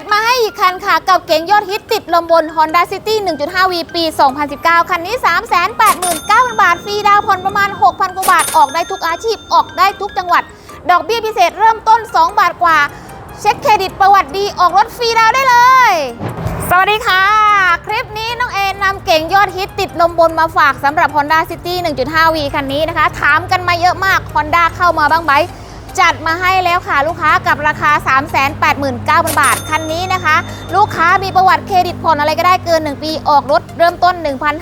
ดมาให้อีกคันค่ะ กับเก๋งยอดฮิตติดลมบน Honda City 1.5V ปี 2019 คันนี้ 389,000 บาท ฟรีดาวผ่อนประมาณ 6,000 กว่าบาท ออกได้ทุกอาชีพ ออกได้ทุกจังหวัด ดอกเบี้ยพิเศษเริ่มต้น 2 บาทกว่า เช็คเครดิตประวัติดี ออกรถฟรีดาวได้เลย สวัสดีค่ะ คลิปนี้น้องเอนำเก่งยอดฮิตติดลมบนมาฝากสำหรับ Honda City 1.5V คันนี้นะคะ ถามกันมาเยอะมาก Honda เข้ามาบ้างไหม จัดมาให้แล้วค่ะลูกค้ากับราคา 389,000 บาท คันนี้นะคะ ลูกค้ามีประวัติเครดิตผ่อนอะไรก็ได้เกิน 1 ปีออกรถเริ่มต้น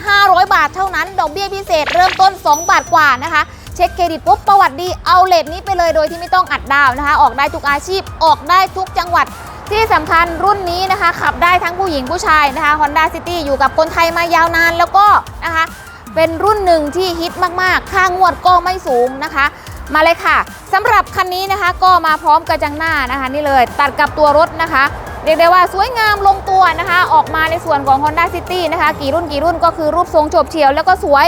1,500 บาทเท่านั้น ดอกเบี้ยพิเศษเริ่มต้น 2 บาทกว่านะคะ เช็คเครดิตปุ๊บประวัติดีเอาเลทนี้ไปเลยโดยที่ไม่ต้องอัดดาวนะคะ ออกได้ทุกอาชีพออกได้ทุกจังหวัดที่สำคัญรุ่นนี้นะคะ ขับได้ทั้งผู้หญิงผู้ชายนะคะ Honda City อยู่กับคนไทยมายาวนานแล้วก็นะคะ เป็นรุ่นหนึ่งที่ฮิตมากๆ ค่างวดก็ไม่สูงนะคะ มาเลยค่ะสำหรับคันนี้นะคะก็มาพร้อมกระจังหน้านะคะนี่เลยตัดกับตัวรถนะคะเรียกได้ว่าสวยงามลงตัวนะคะ ออกมาในส่วนของ Honda City นะคะ กี่รุ่นกี่รุ่นก็คือรูปทรงโฉบเฉียวแล้วก็สวย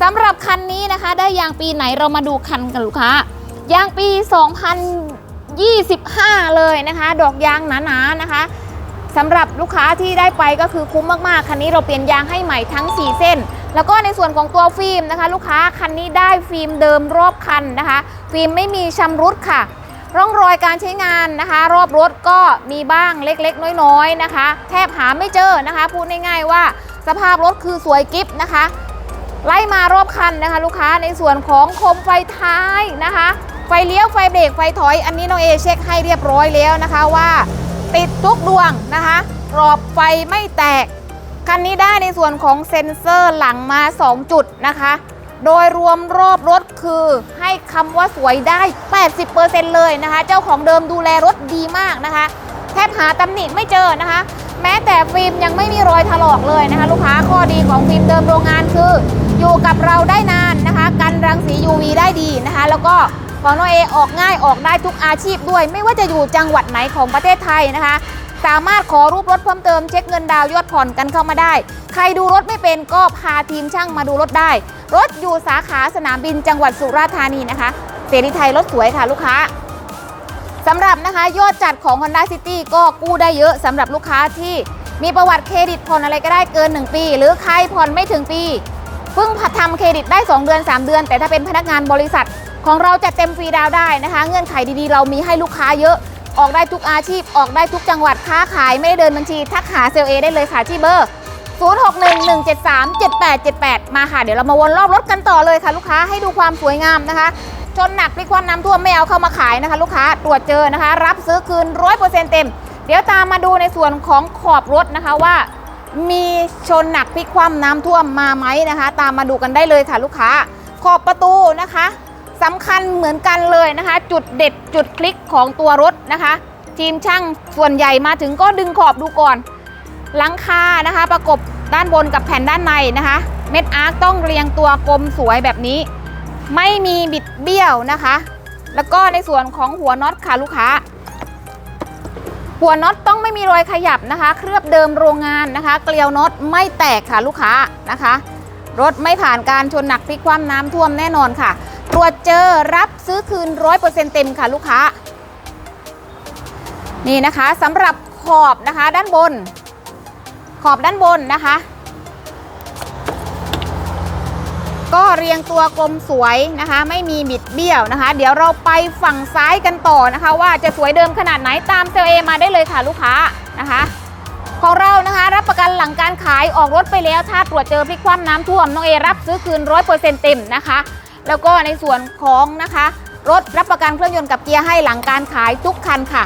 สำหรับคันนี้นะคะ ได้ยางปีไหนเรามาดูคันกันลูกค้ายางปี 2025 เลยนะคะ ดอกยางหนาๆนะคะสำหรับลูกค้าที่ได้ไปก็คือคุ้มมากๆ คันนี้เราเปลี่ยนยางให้ใหม่ทั้ง 4 เส้น แล้วก็ในส่วนของตัวฟิล์มนะคะ ลูกค้าคันนี้ได้ฟิล์มเดิมรอบคันนะคะ ฟิล์มไม่มีชำรุดค่ะ ร่องรอยการใช้งานนะคะ รอบรถก็มีบ้างเล็กๆ น้อยๆนะคะ แทบหาไม่เจอนะคะ พูดง่ายๆว่าสภาพรถคือสวยกิฟนะคะ ไล่มารอบคันนะคะ ลูกค้าในส่วนของโคมไฟท้ายนะคะ ไฟเลี้ยวไฟเบรกไฟถอย อันนี้น้องเอเช็คให้เรียบร้อยแล้วนะคะว่า ติดทุกดวงนะคะกรอบไฟไม่แตก คันนี้ได้ในส่วนของเซ็นเซอร์หลังมา 2 จุดนะคะ โดยรวมรอบรถคือให้คำว่าสวยได้ 80%เลยนะคะ เจ้าของเดิมดูแลรถดีมากนะคะ แทบหาตำหนิไม่เจอนะคะ แม้แต่ฟิล์มยังไม่มีรอยถลอกเลยนะคะ ลูกค้าข้อดีของฟิล์มเดิมโรงงานคือ อยู่กับเราได้นานนะคะ กันรังสี UV ได้ดีนะคะ แล้วก็ของนอเอออกง่ายออกได้ทุกอาชีพด้วย ไม่ว่าจะอยู่จังหวัดไหนของประเทศไทยนะคะ สามารถขอรูปรถเพิ่มเติมเช็คเงินดาวยอดผ่อนกันเข้ามาได้ ใครดูรถไม่เป็นก็พาทีมช่างมาดูรถได้ รถอยู่สาขาสนามบินจังหวัดสุราษฎร์ธานีนะคะเสรีไทยรถสวยค่ะลูกค้าสำหรับนะคะยอดจัดของ Honda City ก็กู้ได้เยอะสำหรับลูกค้าที่มีประวัติเครดิตผ่อนอะไรก็ได้เกิน 1 ปี หรือใครผ่อนไม่ถึงปีเพิ่งทำเครดิตได้ 2 เดือน 3 เดือน แต่ถ้าเป็นพนักงานบริษัท ของเราจะเต็มฟรีดาวได้นะคะ เงื่อนไขดีๆ เรามีให้ลูกค้าเยอะ ออกได้ทุกอาชีพ ออกได้ทุกจังหวัดค้าขายไม่ได้เดินบัญชี ทักหาเซลเอได้เลยค่ะที่เบอร์ 0611737878 มาค่ะ เดี๋ยวเรามาวนรอบรถกันต่อเลยค่ะ ลูกค้าให้ดูความสวยงามนะคะ ชนหนักพลิกคว่ำน้ำท่วมไม่เอาเข้ามาขายนะคะ ลูกค้าตรวจเจอนะคะ รับซื้อคืน 100%เต็ม เดี๋ยวตามมาดูในส่วนของขอบรถนะคะว่า มีชนหนักพลิกคว่ำน้ำท่วมมาไหมนะคะ ตามมาดูกันได้เลยค่ะ ลูกค้า ขอบประตูนะคะ สำคัญเหมือนกันเลยนะคะ จุดเด็ดจุดคลิกของตัวรถนะคะ ทีมช่างส่วนใหญ่มาถึงก็ดึงขอบดูก่อน หลังคานะคะ ประกบด้านบนกับแผ่นด้านในนะคะ เม็ดอาร์คต้องเรียงตัวกลมสวยแบบนี้ ไม่มีบิดเบี้ยวนะคะ แล้วก็ในส่วนของหัวน็อตค่ะลูกค้า หัวน็อตต้องไม่มีรอยขยับนะคะ เคลือบเดิมโรงงานนะคะ เกลียวน็อตไม่แตกค่ะลูกค้านะคะ รถไม่ผ่านการชนหนักพลิกคว่ำน้ำท่วมแน่นอนค่ะ ตรวจเจอรับซื้อคืน 100%เต็มค่ะลูกค้า นี่นะคะสำหรับขอบนะคะด้านบน ขอบด้านบนนะคะ ก็เรียงตัวกลมสวยนะคะ ไม่มีบิดเบี้ยวนะคะ เดี๋ยวเราไปฝั่งซ้ายกันต่อนะคะ ว่าจะสวยเดิมขนาดไหนตามเซลเอมาได้เลยค่ะลูกค้านะคะของเรานะคะรับประกันหลังการขายออกรถไปแล้ว ถ้าตรวจเจอพลิกคว่ำน้ำท่วมน้องเอรับซื้อคืน 100%เต็มนะคะ แล้วก็ในส่วนของนะคะ รถรับประกันเครื่องยนต์กับเกียร์ให้หลังการขายทุกคันค่ะ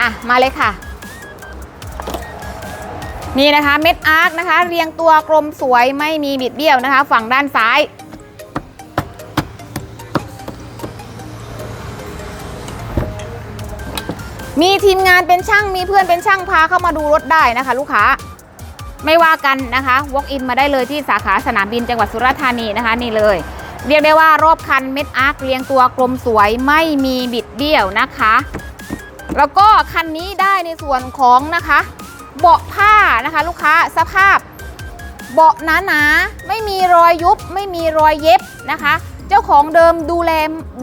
อะ มาเลยค่ะ นี่นะคะเม็ดอาร์คนะคะ เรียงตัวกลมสวยไม่มีบิดเบี้ยวนะคะ ฝั่งด้านซ้ายมีทีมงานเป็นช่างมีเพื่อนเป็นช่างพาเข้ามาดูรถได้นะคะ ลูกค้าไม่ว่ากันนะคะ walk in มาได้เลยที่สาขาสนามบินจังหวัดสุราษฎร์ธานีนะคะ นี่เลย เรียกได้ว่ารอบคันเม็ดอาร์คเรียงตัวกลมสวยไม่มีบิดเบี้ยวนะคะ แล้วก็คันนี้ได้ในส่วนของนะคะ เบาะผ้านะคะ ลูกค้าสภาพ เบาะหนาๆไม่มีรอยยุบไม่มีรอยเย็บนะคะ เจ้าของเดิมดูแล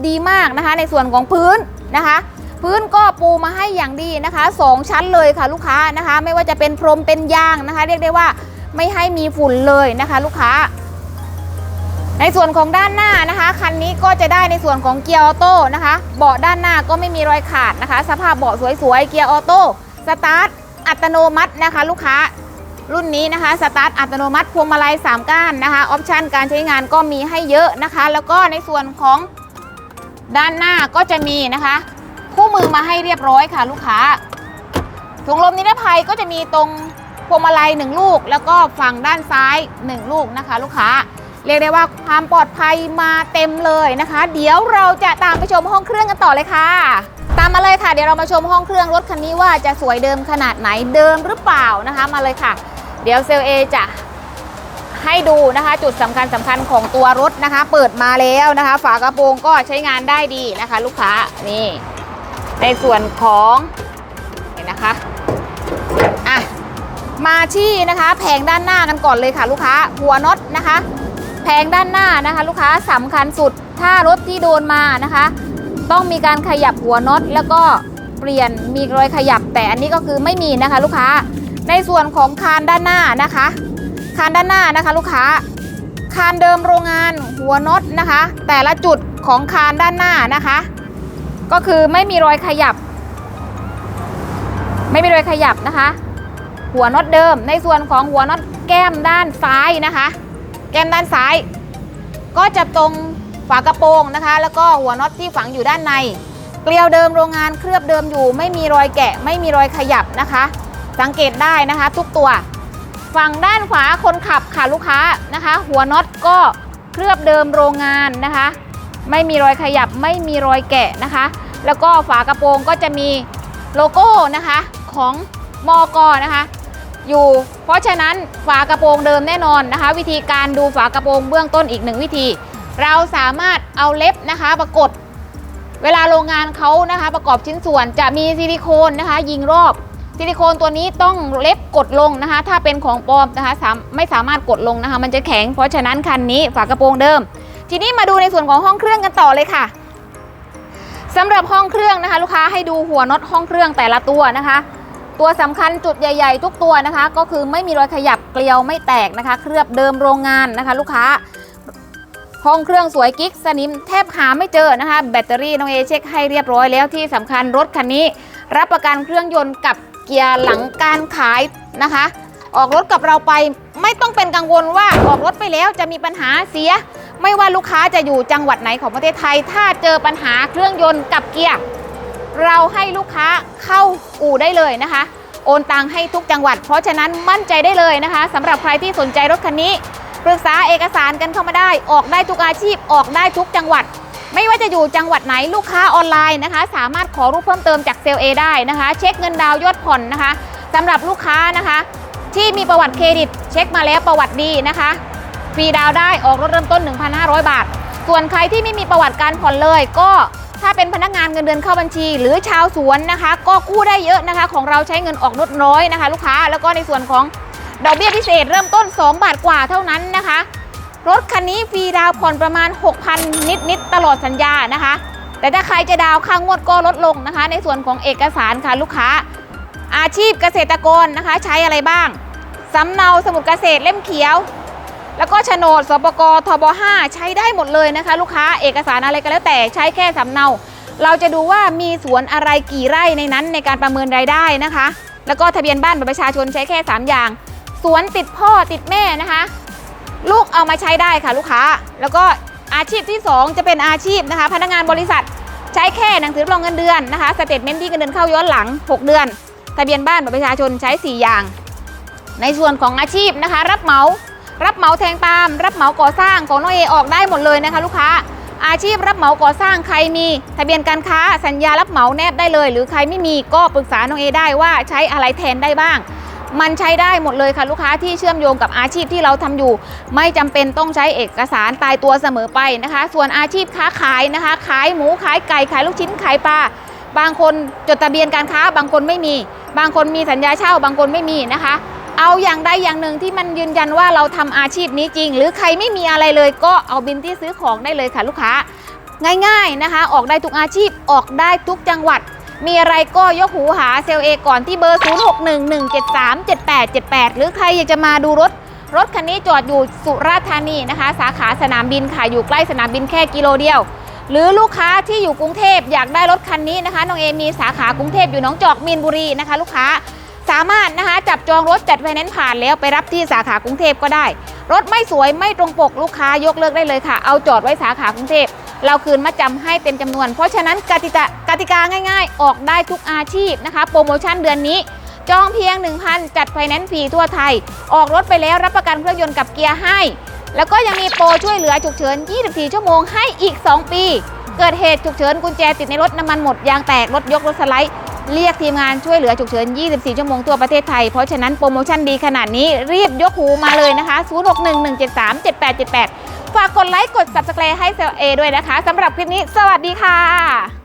ดีมากนะคะ ในส่วนของพื้นนะคะ พื้นก็ปูมาให้อย่างดีนะคะสองชั้นเลยค่ะลูกค้านะคะ ไม่ว่าจะเป็นพรมเป็นยางนะคะ เรียกได้ว่าไม่ให้มีฝุ่นเลยนะคะ ลูกค้า ในส่วนของด้านหน้านะคะคันนี้ก็จะได้ในส่วนของเกียร์ออโต้นะคะเบาะด้านหน้าก็ไม่มีรอยขาดนะคะ สภาพเบาะสวยๆเกียร์ออโต้สตาร์ทอัตโนมัตินะคะ ลูกค้ารุ่นนี้นะคะสตาร์ทอัตโนมัติพวงมาลัย 3 ก้านนะคะออปชันการใช้งานก็มีให้เยอะนะคะ แล้วก็ในส่วนของด้านหน้าก็จะมีนะคะคู่มือมาให้เรียบร้อยค่ะลูกค้าถุงลมนิรภัยก็จะมีตรงพวงมาลัย 1 ลูก แล้วก็ฝั่งด้านซ้าย 1 ลูกนะคะ ลูกค้า เรียกได้ว่าความปลอดภัยมาเต็มเลยนะคะ เดี๋ยวเราจะตามไปชมห้องเครื่องกันต่อเลยค่ะ ตามมาเลยค่ะ เดี๋ยวเรามาชมห้องเครื่องรถคันนี้ว่าจะสวยเดิมขนาดไหนเดิมหรือเปล่านะคะมาเลยค่ะ เดี๋ยวเซลเอจะให้ดูนะคะจุดสำคัญสำคัญของตัวรถนะคะ เปิดมาแล้วนะคะ ฝากระโปรงก็ใช้งานได้ดีนะคะ ลูกค้านี่ในส่วนของเห็นนะคะอะมาที่นะคะ แผงด้านหน้ากันก่อนเลยค่ะ ลูกค้าหัวน็อตนะคะ แผงด้านหน้านะคะ ลูกค้าสำคัญสุดถ้ารถที่โดนมานะคะ ต้องมีการขยับหัวน็อตแล้วก็เปลี่ยนมีรอยขยับแต่อันนี้ก็คือไม่มีนะคะ ลูกค้าในส่วนของคานด้านหน้านะคะ คานด้านหน้านะคะ ลูกค้า คานเดิมโรงงานหัวน็อตนะคะ แต่ละจุดของคานด้านหน้านะคะ ก็คือไม่มีรอยขยับ ไม่มีรอยขยับนะคะ หัวน็อตเดิม ในส่วนของหัวน็อตแก้มด้านซ้ายนะคะ แก้มด้านซ้าย ก็จะตรงฝากระโปรงนะคะ แล้วก็หัวน็อตที่ฝังอยู่ด้านใน เกลียวเดิมโรงงานเคลือบเดิมอยู่ ไม่มีรอยแกะ ไม่มีรอยขยับนะคะ สังเกตได้นะคะ ทุกตัว ฝั่งด้านขวาคนขับค่ะลูกค้านะคะ หัวน็อตก็เคลือบเดิมโรงงานนะคะ ไม่มีรอยขยับไม่มีรอยแกะนะคะ แล้วก็ฝากระโปรงก็จะมีโลโก้นะคะของมอกนะคะ อยู่ เพราะฉะนั้นฝากระโปรงเดิมแน่นอนนะคะ วิธีการดูฝากระโปรงเบื้องต้นอีกหนึ่งวิธี เราสามารถเอาเล็บนะคะประกดเวลาโรงงานเขานะคะ ประกอบชิ้นส่วนจะมีซิลิโคนนะคะ ยิงรอบซิลิโคนตัวนี้ต้องเล็บกดลงนะคะ ถ้าเป็นของปลอมนะคะมไม่สามารถกดลงนะคะ มันจะแข็ง เพราะฉะนั้นคันนี้ฝากระโปรงเดิม ทีนี้มาดูในส่วนของห้องเครื่องกันต่อเลยค่ะสำหรับห้องเครื่องนะคะ ลูกค้าให้ดูหัวน็อตห้องเครื่องแต่ละตัวนะคะ ตัวสำคัญจุดใหญ่ ๆ ทุกตัวนะคะ ก็คือไม่มีรอยขยับเกลียวไม่แตกนะคะ เคลือบเดิมโรงงานนะคะ ลูกค้าห้องเครื่องสวยกิ๊กสนิมแทบหาไม่เจอนะคะ แบตเตอรี่น้องเอเช็คให้เรียบร้อยแล้วที่สำคัญรถคันนี้ รับประกันเครื่องยนต์กับเกียร์หลังการขายนะคะ ออกรถกับเราไปไม่ต้องเป็นกังวลว่าออกรถไปแล้วจะมีปัญหาเสีย ไม่ว่าลูกค้าจะอยู่จังหวัดไหนของประเทศไทย ถ้าเจอปัญหาเครื่องยนต์กับเกียร์ เราให้ลูกค้าเข้าอู่ได้เลยนะคะ โอนตังให้ทุกจังหวัด เพราะฉะนั้นมั่นใจได้เลยนะคะสำหรับใครที่สนใจรถคันนี้ปรึกษาเอกสารกันเข้ามาได้ ออกได้ทุกอาชีพออกได้ทุกจังหวัด ไม่ว่าจะอยู่จังหวัดไหนลูกค้าออนไลน์นะคะ สามารถขอรูปเพิ่มเติมจากเซลเอได้นะคะ เช็คเงินดาวยอดผ่อนนะคะสำหรับลูกค้านะคะ ที่มีประวัติเครดิต เช็คมาแล้วประวัติดีนะคะฟรีดาวน์ได้ออกรถเริ่มต้น 1,500 บาท ส่วนใครที่ไม่มีประวัติการผ่อนเลยก็ ถ้าเป็นพนักงานเงินเดือนเข้าบัญชี หรือชาวสวนนะคะ ก็กู้ได้เยอะนะคะ ของเราใช้เงินออกรถน้อยนะคะ ลูกค้าแล้วก็ในส่วนของดอกเบี้ยพิเศษเริ่มต้น 2 บาทกว่าเท่านั้นนะคะ รถคันนี้ฟรีดาวน์ผ่อนประมาณ 6,000 นิดนิดๆตลอดสัญญานะคะ แต่ถ้าใครจะดาวน์ค่างวดก็ลดลงนะคะ ในส่วนของเอกสารค่ะลูกค้า อาชีพเกษตรกรนะคะ ใช้อะไรบ้างสำเนาสมุดเกษตรเล่มเขียว แล้วก็โฉนดสปกทบ5ใช้ได้หมดเลยนะคะ ลูกค้าเอกสารอะไรก็แล้วแต่ใช้แค่สำเนา เราจะดูว่ามีสวนอะไรกี่ไร่ในนั้นในการประเมินรายได้นะคะ แล้วก็ทะเบียนบ้านบัตรประชาชนใช้แค่ 3 อย่าง สวนติดพ่อติดแม่นะคะ ลูกเอามาใช้ได้ค่ะลูกค้า แล้วก็อาชีพที่ 2 จะเป็นอาชีพนะคะ พนักงานบริษัทใช้แค่หนังสือรับรองเงินเดือนนะคะสเตทเมนต์ที่เงินเดือนเข้าย้อนหลัง 6 เดือน ทะเบียนบ้านบัตรประชาชนใช้ 4 อย่าง ในส่วนของอาชีพนะคะ รับเหมา รับเหมาแทงปาล์มรับเหมาก่อสร้างของน้องเอออกได้หมดเลยนะคะ ลูกค้า อาชีพรับเหมาก่อสร้างใครมีทะเบียนการค้าสัญญารับเหมาแนบได้เลย หรือใครไม่มีก็ปรึกษาน้องเอได้ว่าใช้อะไรแทนได้บ้างมันใช้ได้หมดเลยค่ะลูกค้าที่เชื่อมโยงกับอาชีพที่เราทำอยู่ ไม่จำเป็นต้องใช้เอกสารตายตัวเสมอไปนะคะ ส่วนอาชีพค้าขายนะคะ ขายหมูขายไก่ขายลูกชิ้นขายปลาบางคนจดทะเบียนการค้า บางคนไม่มี บางคนมีสัญญาเช่า บางคนไม่มีนะคะ เอาอย่างใดอย่างหนึ่งที่มันยืนยันว่าเราทำอาชีพนี้จริง หรือใครไม่มีอะไรเลยก็เอาบินที่ซื้อของได้เลยค่ะลูกค้า ง่ายๆนะคะ ออกได้ทุกอาชีพออกได้ทุกจังหวัด มีอะไรก็ยกหูหาเซลเอก่อนที่เบอร์ 0611737878 หรือใครอยากจะมาดูรถรถคันนี้จอดอยู่สุราษฎร์ธานีนะคะ สาขาสนามบินค่ะอยู่ใกล้สนามบินแค่กิโลเดียว หรือลูกค้าที่อยู่กรุงเทพอยากได้รถคันนี้นะคะน้องเอมีสาขากรุงเทพอยู่หนองจอกมีนบุรีนะคะ ลูกค้า สามารถนะคะจับจองรถจัดไฟแนนซ์ผ่านแล้วไปรับที่สาขากรุงเทพก็ได้ รถไม่สวยไม่ตรงปกลูกค้ายกเลิกได้เลยค่ะ เอาจอดไว้สาขากรุงเทพเราคืนมาจำให้เต็มจำนวน เพราะฉะนั้นกติกากติกาง่าย ๆ ออกได้ทุกอาชีพนะคะ โปรโมชั่นเดือนนี้ จองเพียง 1,000 จัดไฟแนนซ์ฟรีทั่วไทย ออกรถไปแล้วรับประกันเครื่องยนต์กับเกียร์ให้ แล้วก็ยังมีโปรช่วยเหลือฉุกเฉิน 24 ชั่วโมงให้อีก 2 ปี เกิดเหตุฉุกเฉินกุญแจติดในรถน้ำมันหมดยางแตกรถยกรถสไลด์ เรียกทีมงานช่วยเหลือฉุกเฉิน 24 ชั่วโมงทั่วประเทศไทย เพราะฉะนั้นโปรโมชั่นดีขนาดนี้รีบยกหูมาเลยนะคะ 0611737878 ฝากกดไลค์กด subscribe ให้เซลเอด้วยนะคะสำหรับคลิปนี้ สวัสดีค่ะ